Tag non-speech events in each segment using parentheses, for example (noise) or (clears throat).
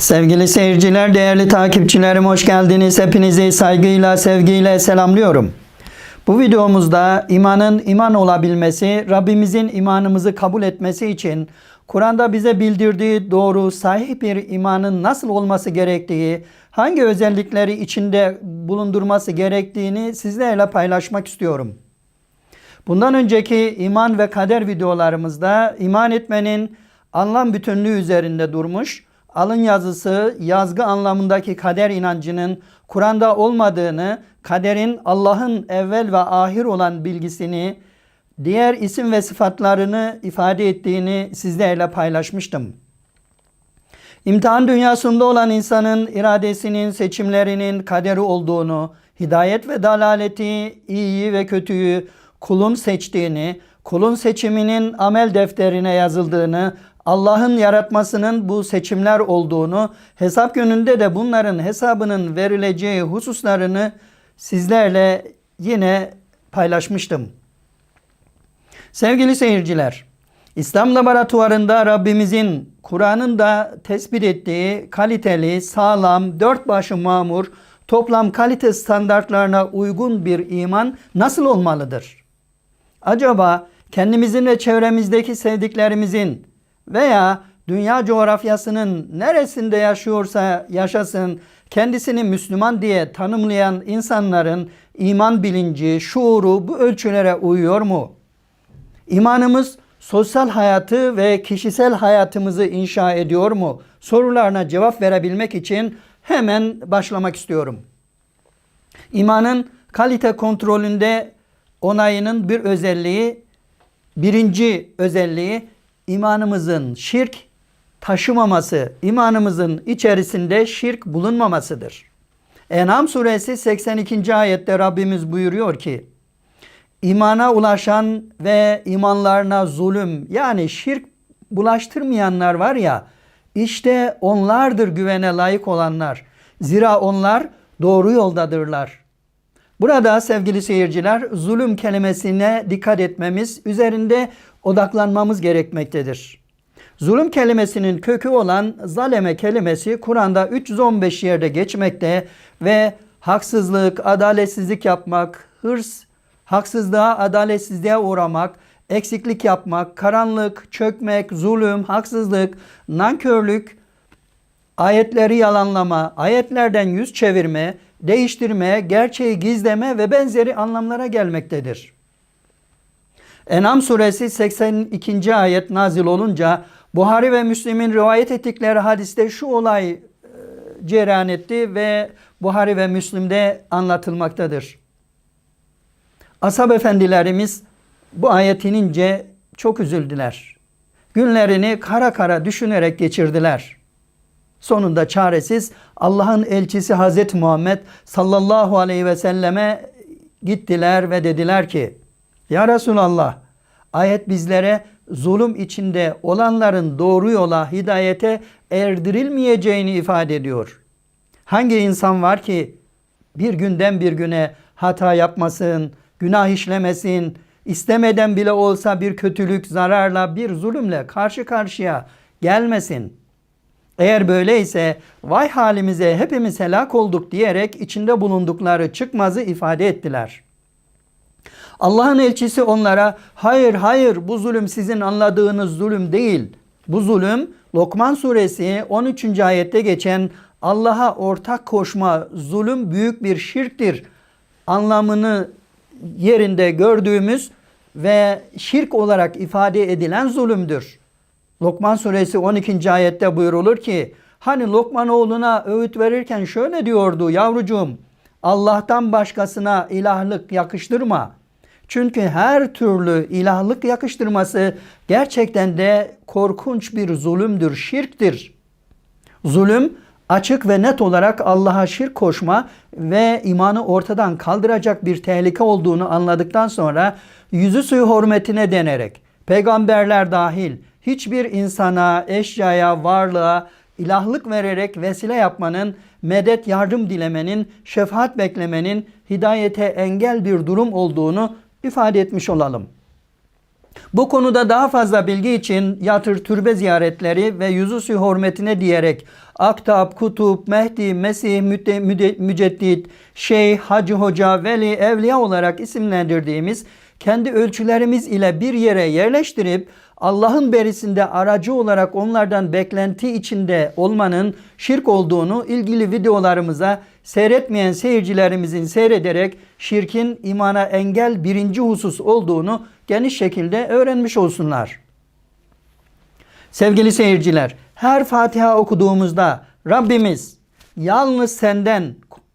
Sevgili seyirciler, değerli takipçilerim hoş geldiniz. Hepinizi saygıyla, sevgiyle selamlıyorum. Bu videomuzda imanın iman olabilmesi, Rabbimizin imanımızı kabul etmesi için Kur'an'da bize bildirdiği doğru, sahih bir imanın nasıl olması gerektiği, hangi özellikleri içinde bulundurması gerektiğini sizlerle paylaşmak istiyorum. Bundan önceki iman ve kader videolarımızda iman etmenin anlam bütünlüğü üzerinde durmuş, alın yazısı, yazgı anlamındaki kader inancının Kur'an'da olmadığını, kaderin Allah'ın evvel ve ahir olan bilgisini, diğer isim ve sıfatlarını ifade ettiğini sizlerle paylaşmıştım. İmtihan dünyasında olan insanın iradesinin, seçimlerinin kaderi olduğunu, hidayet ve dalaleti, iyiyi ve kötüyü kulun seçtiğini, kulun seçiminin amel defterine yazıldığını, Allah'ın yaratmasının bu seçimler olduğunu, hesap gününde de bunların hesabının verileceği hususlarını sizlerle yine paylaşmıştım. Sevgili seyirciler, İslam laboratuvarında Rabbimizin Kur'an'ın da tespit ettiği kaliteli, sağlam, dört başı mamur, toplam kalite standartlarına uygun bir iman nasıl olmalıdır? Acaba kendimizin ve çevremizdeki sevdiklerimizin veya dünya coğrafyasının neresinde yaşıyorsa yaşasın kendisini Müslüman diye tanımlayan insanların iman bilinci, şuuru bu ölçülere uyuyor mu? İmanımız sosyal hayatı ve kişisel hayatımızı inşa ediyor mu? Sorularına cevap verebilmek için hemen başlamak istiyorum. İmanın kalite kontrolünde onayının bir özelliği, birinci özelliği imanımızın şirk taşımaması, imanımızın içerisinde şirk bulunmamasıdır. En'am suresi 82. ayette Rabbimiz buyuruyor ki, imana ulaşan ve imanlarına zulüm yani şirk bulaştırmayanlar var ya, işte onlardır güvene layık olanlar. Zira onlar doğru yoldadırlar. Burada sevgili seyirciler zulüm kelimesine dikkat etmemiz, üzerinde odaklanmamız gerekmektedir. Zulüm kelimesinin kökü olan zaleme kelimesi Kur'an'da 315 yerde geçmekte ve haksızlık, adaletsizlik yapmak, hırs, haksızlığa, adaletsizliğe uğramak, eksiklik yapmak, karanlık, çökmek, zulüm, haksızlık, nankörlük, ayetleri yalanlama, ayetlerden yüz çevirme, değiştirme, gerçeği gizleme ve benzeri anlamlara gelmektedir. En'am suresi 82. ayet nazil olunca Buhari ve Müslim'in rivayet ettikleri hadiste şu olay e, cereyan etti ve Buhari ve Müslim'de anlatılmaktadır. Ashab efendilerimiz bu ayet inince çok üzüldüler. Günlerini kara kara düşünerek geçirdiler. Sonunda çaresiz Allah'ın elçisi Hazreti Muhammed sallallahu aleyhi ve selleme gittiler ve dediler ki Ya Resulallah ayet bizlere zulüm içinde olanların doğru yola hidayete erdirilmeyeceğini ifade ediyor. Hangi insan var ki bir günden bir güne hata yapmasın, günah işlemesin, istemeden bile olsa bir kötülük, zararla, bir zulümle karşı karşıya gelmesin. Eğer böyleyse vay halimize hepimiz helak olduk diyerek içinde bulundukları çıkmazı ifade ettiler. Allah'ın elçisi onlara hayır hayır bu zulüm sizin anladığınız zulüm değil. Bu zulüm Lokman suresi 13. ayette geçen Allah'a ortak koşma zulüm büyük bir şirktir anlamını yerinde gördüğümüz ve şirk olarak ifade edilen zulümdür. Lokman suresi 12. ayette buyurulur ki hani Lokman oğluna öğüt verirken şöyle diyordu yavrucuğum Allah'tan başkasına ilahlık yakıştırma. Çünkü her türlü ilahlık yakıştırması gerçekten de korkunç bir zulümdür, şirktir. Zulüm açık ve net olarak Allah'a şirk koşma ve imanı ortadan kaldıracak bir tehlike olduğunu anladıktan sonra yüzü suyu hürmetine denerek peygamberler dahil hiçbir insana, eşyaya, varlığa ilahlık vererek vesile yapmanın, medet yardım dilemenin, şefaat beklemenin hidayete engel bir durum olduğunu ifade etmiş olalım. Bu konuda daha fazla bilgi için yatır türbe ziyaretleri ve yüzüsü hürmetine diyerek Aktab, Kutup, Mehdi, Mesih, Müde- Müde- Müceddit, Şeyh, Hacı Hoca, Veli, Evliya olarak isimlendirdiğimiz kendi ölçülerimiz ile bir yere yerleştirip Allah'ın berisinde aracı olarak onlardan beklenti içinde olmanın şirk olduğunu ilgili videolarımıza seyretmeyen seyircilerimizin seyrederek şirkin imana engel birinci husus olduğunu geniş şekilde öğrenmiş olsunlar. Sevgili seyirciler, her Fatiha okuduğumuzda Rabbimiz yalnız senden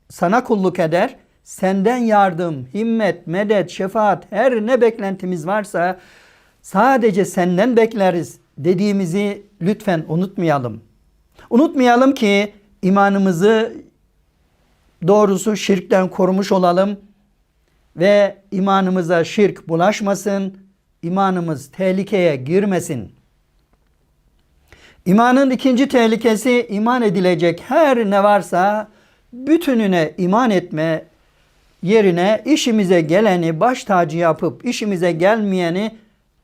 sana kulluk eder, senden yardım, himmet, medet, şefaat her ne beklentimiz varsa sadece senden bekleriz dediğimizi lütfen unutmayalım. Unutmayalım ki imanımızı doğrusu şirkten korumuş olalım ve imanımıza şirk bulaşmasın, imanımız tehlikeye girmesin. İmanın ikinci tehlikesi iman edilecek her ne varsa bütününe iman etme yerine işimize geleni baş tacı yapıp işimize gelmeyeni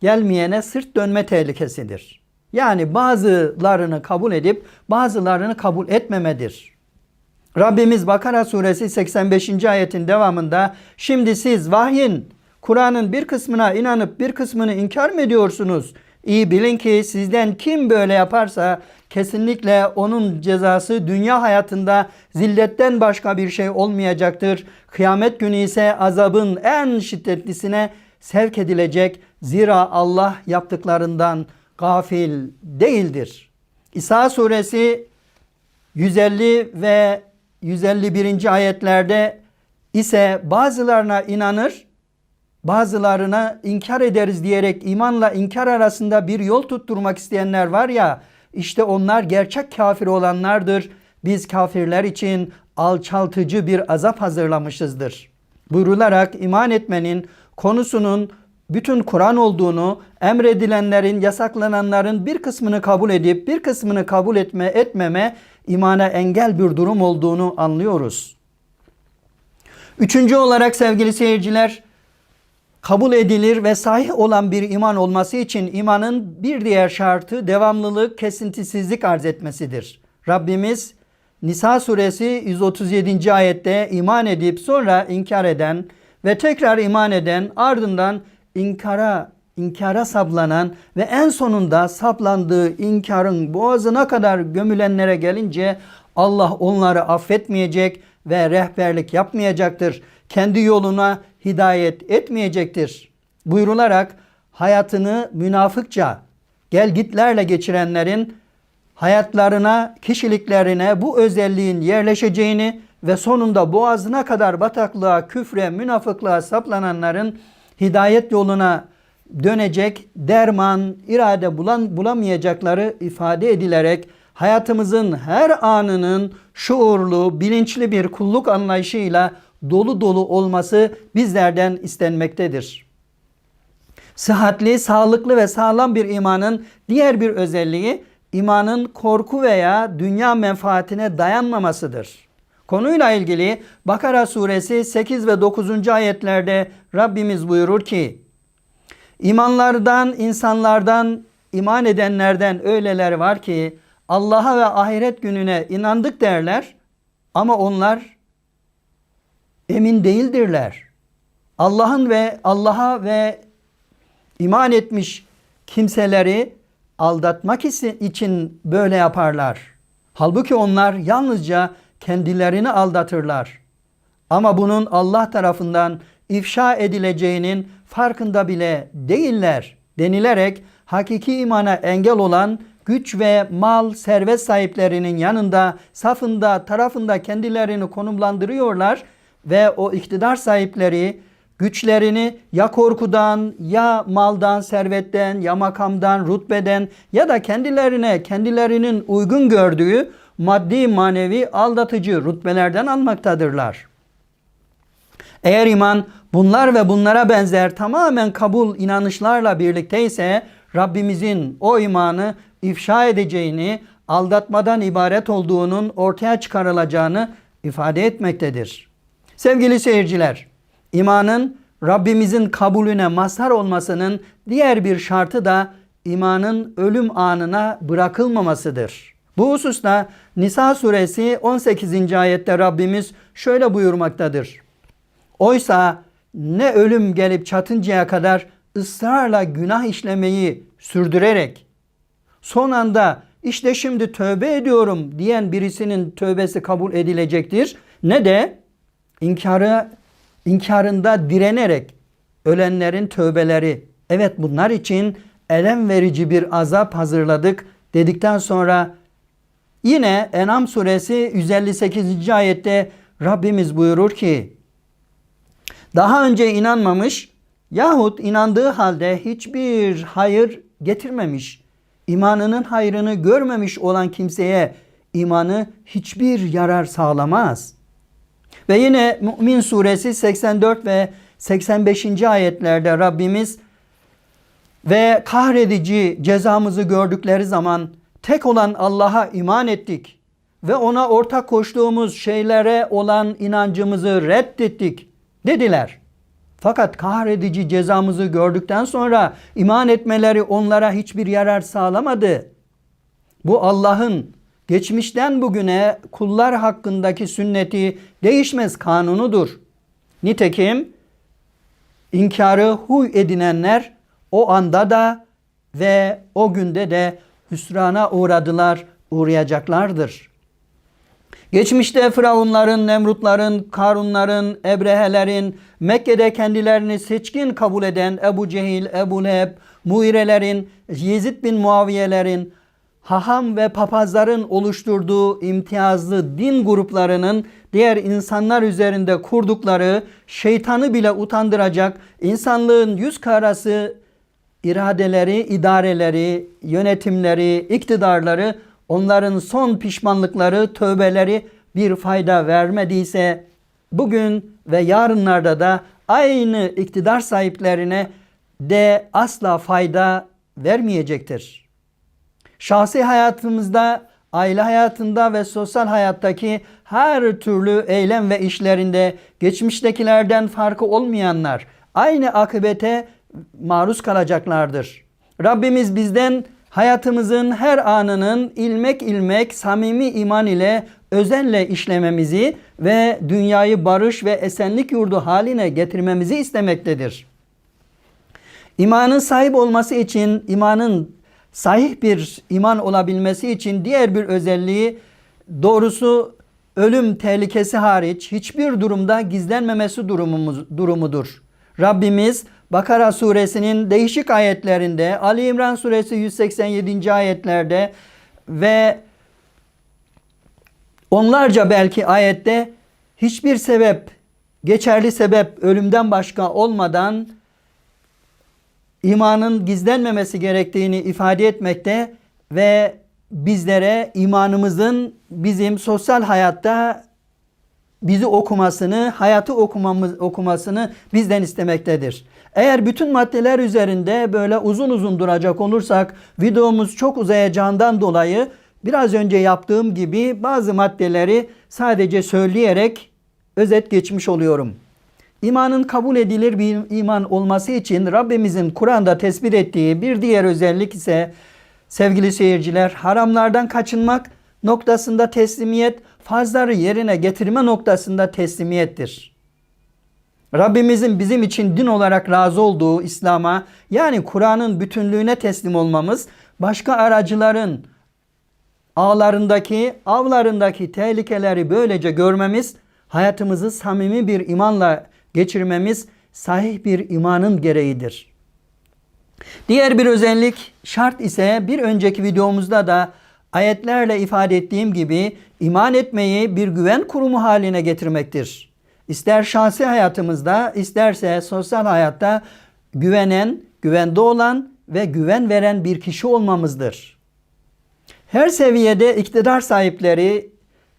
gelmeyene sırt dönme tehlikesidir. Yani bazılarını kabul edip bazılarını kabul etmemedir. Rabbimiz Bakara suresi 85. ayetin devamında şimdi siz vahyin Kur'an'ın bir kısmına inanıp bir kısmını inkar mı ediyorsunuz? İyi bilin ki sizden kim böyle yaparsa kesinlikle onun cezası dünya hayatında zilletten başka bir şey olmayacaktır. Kıyamet günü ise azabın en şiddetlisine sevk edilecek. Zira Allah yaptıklarından gafil değildir. İsa suresi 150 ve 151. ayetlerde ise bazılarına inanır, bazılarına inkar ederiz diyerek imanla inkar arasında bir yol tutturmak isteyenler var ya, işte onlar gerçek kafir olanlardır. Biz kafirler için alçaltıcı bir azap hazırlamışızdır. Buyrularak iman etmenin konusunun bütün Kur'an olduğunu, emredilenlerin, yasaklananların bir kısmını kabul edip bir kısmını kabul etme etmeme imana engel bir durum olduğunu anlıyoruz. Üçüncü olarak sevgili seyirciler, kabul edilir ve sahih olan bir iman olması için imanın bir diğer şartı devamlılık, kesintisizlik arz etmesidir. Rabbimiz Nisa suresi 137. ayette iman edip sonra inkar eden ve tekrar iman eden ardından inkara inkara saplanan ve en sonunda saplandığı inkarın boğazına kadar gömülenlere gelince Allah onları affetmeyecek ve rehberlik yapmayacaktır. Kendi yoluna hidayet etmeyecektir. Buyrularak hayatını münafıkça gelgitlerle geçirenlerin hayatlarına, kişiliklerine bu özelliğin yerleşeceğini ve sonunda boğazına kadar bataklığa, küfre, münafıklığa saplananların hidayet yoluna dönecek derman, irade bulan, bulamayacakları ifade edilerek hayatımızın her anının şuurlu, bilinçli bir kulluk anlayışıyla dolu dolu olması bizlerden istenmektedir. Sıhhatli, sağlıklı ve sağlam bir imanın diğer bir özelliği imanın korku veya dünya menfaatine dayanmamasıdır. Konuyla ilgili Bakara suresi 8 ve 9. ayetlerde Rabbimiz buyurur ki İmanlardan, insanlardan, iman edenlerden öyleler var ki Allah'a ve ahiret gününe inandık derler ama onlar emin değildirler. Allah'ın ve Allah'a ve iman etmiş kimseleri aldatmak için böyle yaparlar. Halbuki onlar yalnızca kendilerini aldatırlar. Ama bunun Allah tarafından ifşa edileceğinin farkında bile değiller denilerek hakiki imana engel olan güç ve mal, servet sahiplerinin yanında, safında, tarafında kendilerini konumlandırıyorlar ve o iktidar sahipleri güçlerini ya korkudan, ya maldan, servetten, ya makamdan, rutbeden ya da kendilerine, kendilerinin uygun gördüğü maddi manevi aldatıcı rütbelerden almaktadırlar. Eğer iman bunlar ve bunlara benzer tamamen kabul inanışlarla birlikteyse Rabbimizin o imanı ifşa edeceğini, aldatmadan ibaret olduğunun ortaya çıkarılacağını ifade etmektedir. Sevgili seyirciler, imanın Rabbimizin kabulüne mazhar olmasının diğer bir şartı da imanın ölüm anına bırakılmamasıdır. Bu hususta Nisa suresi 18. ayette Rabbimiz şöyle buyurmaktadır. Oysa ne ölüm gelip çatıncaya kadar ısrarla günah işlemeyi sürdürerek son anda işte şimdi tövbe ediyorum diyen birisinin tövbesi kabul edilecektir. Ne de inkarı inkarında direnerek ölenlerin tövbeleri. Evet bunlar için elem verici bir azap hazırladık dedikten sonra yine En'am suresi 158. ayette Rabbimiz buyurur ki daha önce inanmamış yahut inandığı halde hiçbir hayır getirmemiş, imanının hayrını görmemiş olan kimseye imanı hiçbir yarar sağlamaz. Ve yine Mü'min suresi 84 ve 85. ayetlerde Rabbimiz ve kahredici cezamızı gördükleri zaman tek olan Allah'a iman ettik ve ona ortak koştuğumuz şeylere olan inancımızı reddettik dediler. Fakat kahredici cezamızı gördükten sonra iman etmeleri onlara hiçbir yarar sağlamadı. Bu Allah'ın geçmişten bugüne kullar hakkındaki sünneti değişmez kanunudur. Nitekim inkarı huy edinenler o anda da ve o günde de hüsrana uğradılar, uğrayacaklardır. Geçmişte Firavunların, Nemrutların, Karunların, Ebrehelerin, Mekke'de kendilerini seçkin kabul eden Ebu Cehil, Ebu Leheb, Muirelerin, Yezid bin Muaviyelerin, haham ve papazların oluşturduğu imtiyazlı din gruplarının diğer insanlar üzerinde kurdukları şeytanı bile utandıracak insanlığın yüz karası iradeleri, idareleri, yönetimleri, iktidarları onların son pişmanlıkları, tövbeleri bir fayda vermediyse bugün ve yarınlarda da aynı iktidar sahiplerine de asla fayda vermeyecektir. Şahsi hayatımızda, aile hayatında ve sosyal hayattaki her türlü eylem ve işlerinde geçmiştekilerden farkı olmayanlar aynı akıbete maruz kalacaklardır. Rabbimiz bizden hayatımızın her anının ilmek ilmek samimi iman ile özenle işlememizi ve dünyayı barış ve esenlik yurdu haline getirmemizi istemektedir. İmanın sahip olması için, imanın sahih bir iman olabilmesi için diğer bir özelliği doğrusu ölüm tehlikesi hariç hiçbir durumda gizlenmemesi durumumuz, durumudur. Rabbimiz Bakara suresinin değişik ayetlerinde, Ali İmran suresi 187. ayetlerde ve onlarca belki ayette hiçbir sebep, geçerli sebep ölümden başka olmadan imanın gizlenmemesi gerektiğini ifade etmekte ve bizlere imanımızın bizim sosyal hayatta bizi okumasını, hayatı okumamız, okumasını bizden istemektedir. Eğer bütün maddeler üzerinde böyle uzun uzun duracak olursak videomuz çok uzayacağından dolayı biraz önce yaptığım gibi bazı maddeleri sadece söyleyerek özet geçmiş oluyorum. İmanın kabul edilir bir iman olması için Rabbimizin Kur'an'da tespit ettiği bir diğer özellik ise sevgili seyirciler haramlardan kaçınmak noktasında teslimiyet, farzları yerine getirme noktasında teslimiyettir. Rabbimizin bizim için din olarak razı olduğu İslam'a yani Kur'an'ın bütünlüğüne teslim olmamız, başka aracıların ağlarındaki, avlarındaki tehlikeleri böylece görmemiz, hayatımızı samimi bir imanla geçirmemiz sahih bir imanın gereğidir. Diğer bir özellik şart ise bir önceki videomuzda da ayetlerle ifade ettiğim gibi iman etmeyi bir güven kurumu haline getirmektir. İster şahsi hayatımızda, isterse sosyal hayatta güvenen, güvende olan ve güven veren bir kişi olmamızdır. Her seviyede iktidar sahipleri,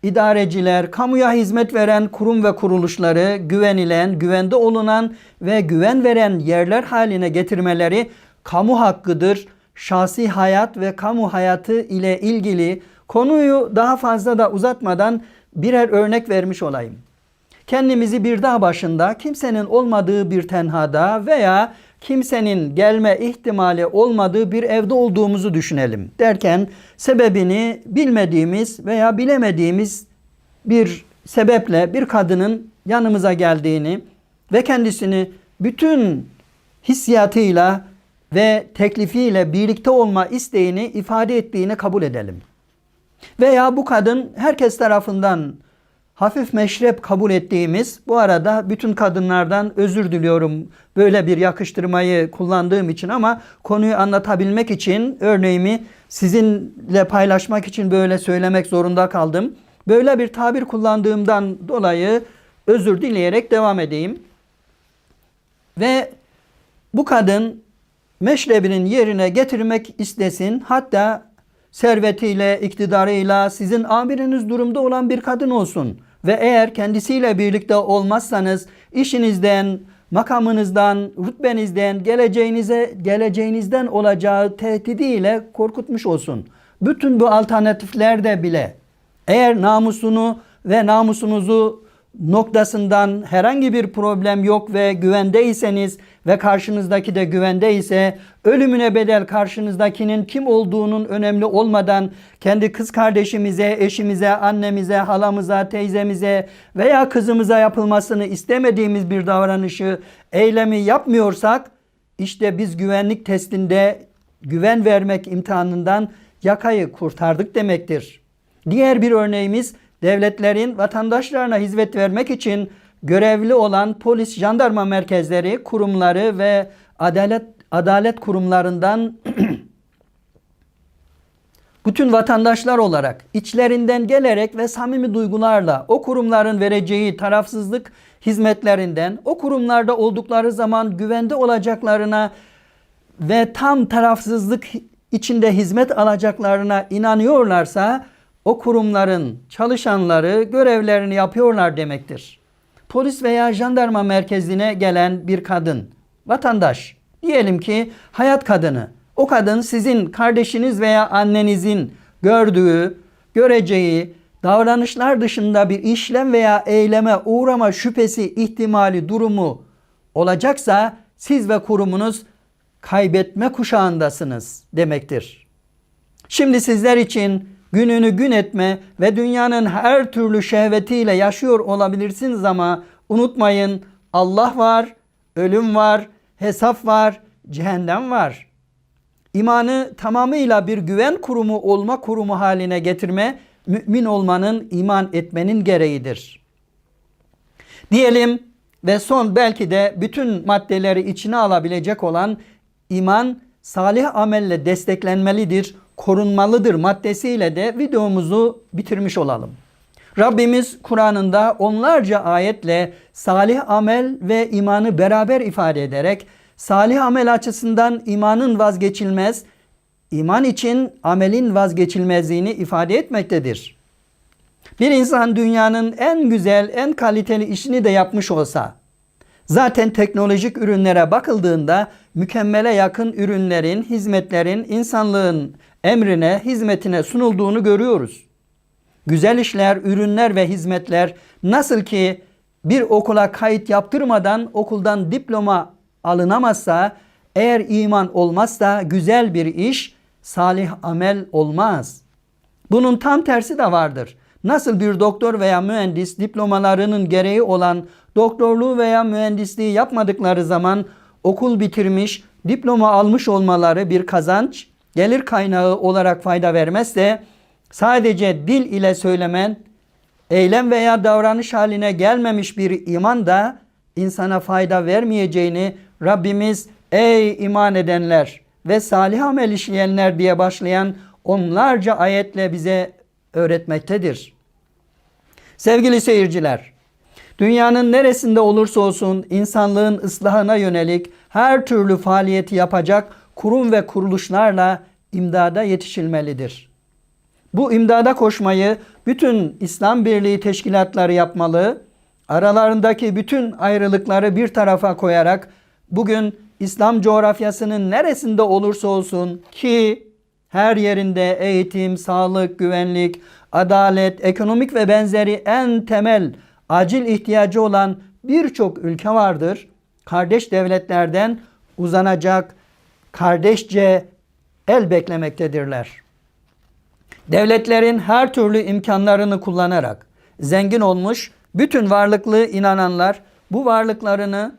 idareciler, kamuya hizmet veren kurum ve kuruluşları güvenilen, güvende olunan ve güven veren yerler haline getirmeleri kamu hakkıdır. Şahsi hayat ve kamu hayatı ile ilgili konuyu daha fazla da uzatmadan birer örnek vermiş olayım. Kendimizi bir dağ başında, kimsenin olmadığı bir tenhada veya kimsenin gelme ihtimali olmadığı bir evde olduğumuzu düşünelim. Derken sebebini bilmediğimiz veya bilemediğimiz bir sebeple bir kadının yanımıza geldiğini ve kendisini bütün hissiyatıyla ve teklifiyle birlikte olma isteğini ifade ettiğini kabul edelim. Veya bu kadın herkes tarafından hafif meşrep kabul ettiğimiz bu arada bütün kadınlardan özür diliyorum böyle bir yakıştırmayı kullandığım için ama konuyu anlatabilmek için örneğimi sizinle paylaşmak için böyle söylemek zorunda kaldım. Böyle bir tabir kullandığımdan dolayı özür dileyerek devam edeyim. Ve bu kadın meşrebinin yerine getirmek istesin. Hatta servetiyle, iktidarıyla sizin amiriniz durumda olan bir kadın olsun. Ve eğer kendisiyle birlikte olmazsanız işinizden, makamınızdan, rütbenizden, geleceğinize, geleceğinizden olacağı tehdidiyle korkutmuş olsun. Bütün bu alternatiflerde bile eğer namusunu ve namusunuzu noktasından herhangi bir problem yok ve güvendeyseniz ve karşınızdaki de güvendeyse ölümüne bedel karşınızdakinin kim olduğunun önemli olmadan kendi kız kardeşimize, eşimize, annemize, halamıza, teyzemize veya kızımıza yapılmasını istemediğimiz bir davranışı, eylemi yapmıyorsak işte biz güvenlik testinde güven vermek imtihanından yakayı kurtardık demektir. Diğer bir örneğimiz devletlerin vatandaşlarına hizmet vermek için görevli olan polis, jandarma merkezleri, kurumları ve adalet adalet kurumlarından (clears throat) bütün vatandaşlar olarak içlerinden gelerek ve samimi duygularla o kurumların vereceği tarafsızlık hizmetlerinden o kurumlarda oldukları zaman güvende olacaklarına ve tam tarafsızlık içinde hizmet alacaklarına inanıyorlarsa o kurumların çalışanları görevlerini yapıyorlar demektir. Polis veya jandarma merkezine gelen bir kadın, vatandaş, diyelim ki hayat kadını. O kadın sizin kardeşiniz veya annenizin gördüğü, göreceği davranışlar dışında bir işlem veya eyleme uğrama şüphesi ihtimali durumu olacaksa siz ve kurumunuz kaybetme kuşağındasınız demektir. Şimdi sizler için gününü gün etme ve dünyanın her türlü şehvetiyle yaşıyor olabilirsiniz ama unutmayın Allah var, ölüm var, hesap var, cehennem var. İmanı tamamıyla bir güven kurumu olma kurumu haline getirme mümin olmanın iman etmenin gereğidir. Diyelim ve son belki de bütün maddeleri içine alabilecek olan iman salih amelle desteklenmelidir, korunmalıdır maddesiyle de videomuzu bitirmiş olalım. Rabbimiz Kur'an'ında onlarca ayetle salih amel ve imanı beraber ifade ederek salih amel açısından imanın vazgeçilmez, iman için amelin vazgeçilmezliğini ifade etmektedir. Bir insan dünyanın en güzel, en kaliteli işini de yapmış olsa, zaten teknolojik ürünlere bakıldığında mükemmele yakın ürünlerin, hizmetlerin insanlığın emrine, hizmetine sunulduğunu görüyoruz. Güzel işler, ürünler ve hizmetler nasıl ki bir okula kayıt yaptırmadan okuldan diploma alınamazsa, eğer iman olmazsa güzel bir iş, salih amel olmaz. Bunun tam tersi de vardır. Nasıl bir doktor veya mühendis diplomalarının gereği olan doktorluğu veya mühendisliği yapmadıkları zaman okul bitirmiş, diploma almış olmaları bir kazanç, gelir kaynağı olarak fayda vermezse sadece dil ile söylemen, eylem veya davranış haline gelmemiş bir iman da insana fayda vermeyeceğini Rabbimiz ey iman edenler ve salih amel işleyenler diye başlayan onlarca ayetle bize öğretmektedir. Sevgili seyirciler, dünyanın neresinde olursa olsun insanlığın ıslahına yönelik her türlü faaliyeti yapacak kurum ve kuruluşlarla imdada yetişilmelidir. Bu imdada koşmayı bütün İslam Birliği teşkilatları yapmalı, aralarındaki bütün ayrılıkları bir tarafa koyarak bugün İslam coğrafyasının neresinde olursa olsun ki her yerinde eğitim, sağlık, güvenlik, adalet, ekonomik ve benzeri en temel acil ihtiyacı olan birçok ülke vardır. Kardeş devletlerden uzanacak, kardeşçe el beklemektedirler. Devletlerin her türlü imkanlarını kullanarak zengin olmuş bütün varlıklı inananlar bu varlıklarını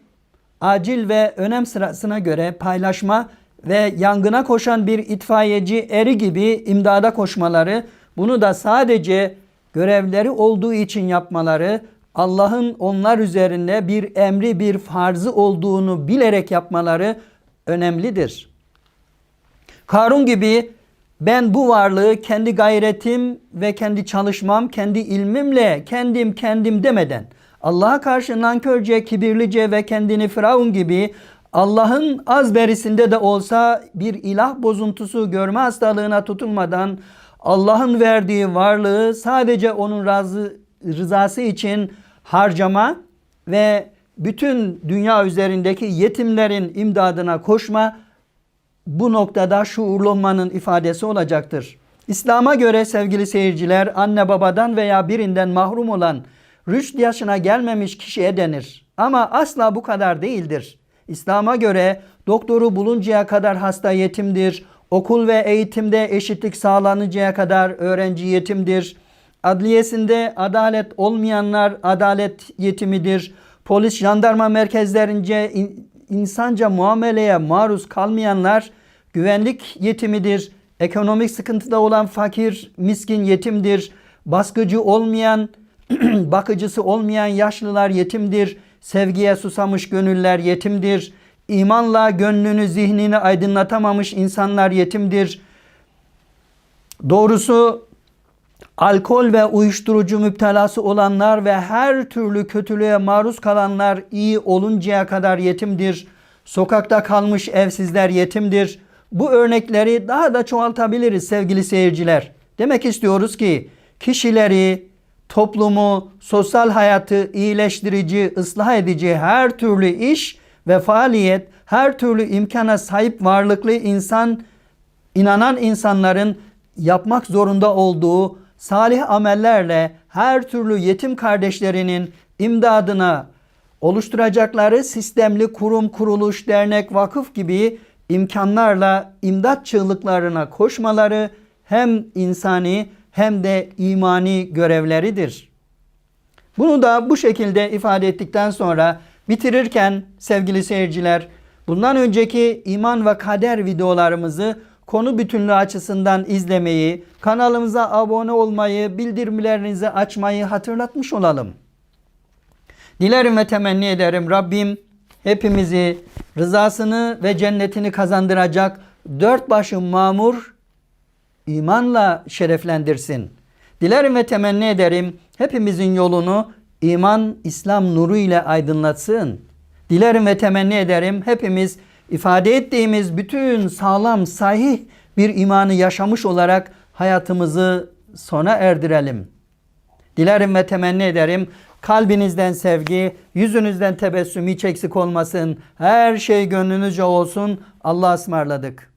acil ve önem sırasına göre paylaşma ve yangına koşan bir itfaiyeci eri gibi imdada koşmaları, bunu da sadece görevleri olduğu için yapmaları, Allah'ın onlar üzerinde bir emri, bir farzı olduğunu bilerek yapmaları önemlidir. Karun gibi ben bu varlığı kendi gayretim ve kendi çalışmam, kendi ilmimle kendim kendim demeden Allah'a karşı nankörce, kibirlice ve kendini Firavun gibi Allah'ın az berisinde de olsa bir ilah bozuntusu görme hastalığına tutulmadan Allah'ın verdiği varlığı sadece onun razı, rızası için harcama ve bütün dünya üzerindeki yetimlerin imdadına koşma bu noktada şuurlu olmanın ifadesi olacaktır. İslam'a göre sevgili seyirciler anne babadan veya birinden mahrum olan rüşt yaşına gelmemiş kişiye denir. Ama asla bu kadar değildir. İslam'a göre doktoru buluncaya kadar hasta yetimdir. Okul ve eğitimde eşitlik sağlanıncaya kadar öğrenci yetimdir. Adliyesinde adalet olmayanlar adalet yetimidir. Polis jandarma merkezlerince in- insanca muameleye maruz kalmayanlar güvenlik yetimidir. Ekonomik sıkıntıda olan fakir, miskin yetimdir. Baskıcı olmayan, (clears throat) bakıcısı olmayan yaşlılar yetimdir. Sevgiye susamış gönüller yetimdir. İmanla gönlünü, zihnini aydınlatamamış insanlar yetimdir. Doğrusu alkol ve uyuşturucu müptelası olanlar ve her türlü kötülüğe maruz kalanlar iyi oluncaya kadar yetimdir. Sokakta kalmış evsizler yetimdir. Bu örnekleri daha da çoğaltabiliriz sevgili seyirciler. Demek istiyoruz ki kişileri, toplumu, sosyal hayatı iyileştirici, ıslah edici her türlü iş ve faaliyet, her türlü imkana sahip varlıklı insan, inanan insanların yapmak zorunda olduğu salih amellerle her türlü yetim kardeşlerinin imdadına oluşturacakları sistemli kurum, kuruluş, dernek, vakıf gibi imkanlarla imdat çığlıklarına koşmaları hem insani hem de imani görevleridir. Bunu da bu şekilde ifade ettikten sonra bitirirken sevgili seyirciler bundan önceki iman ve kader videolarımızı konu bütünlüğü açısından izlemeyi, kanalımıza abone olmayı, bildirimlerinizi açmayı hatırlatmış olalım. Dilerim ve temenni ederim Rabbim hepimizi rızasını ve cennetini kazandıracak dört başı mamur imanla şereflendirsin. Dilerim ve temenni ederim hepimizin yolunu iman, İslam nuru ile aydınlatsın. Dilerim ve temenni ederim hepimiz ifade ettiğimiz bütün sağlam, sahih bir imanı yaşamış olarak hayatımızı sona erdirelim. Dilerim ve temenni ederim kalbinizden sevgi, yüzünüzden tebessüm hiç eksik olmasın. Her şey gönlünüzce olsun. Allah'a ısmarladık.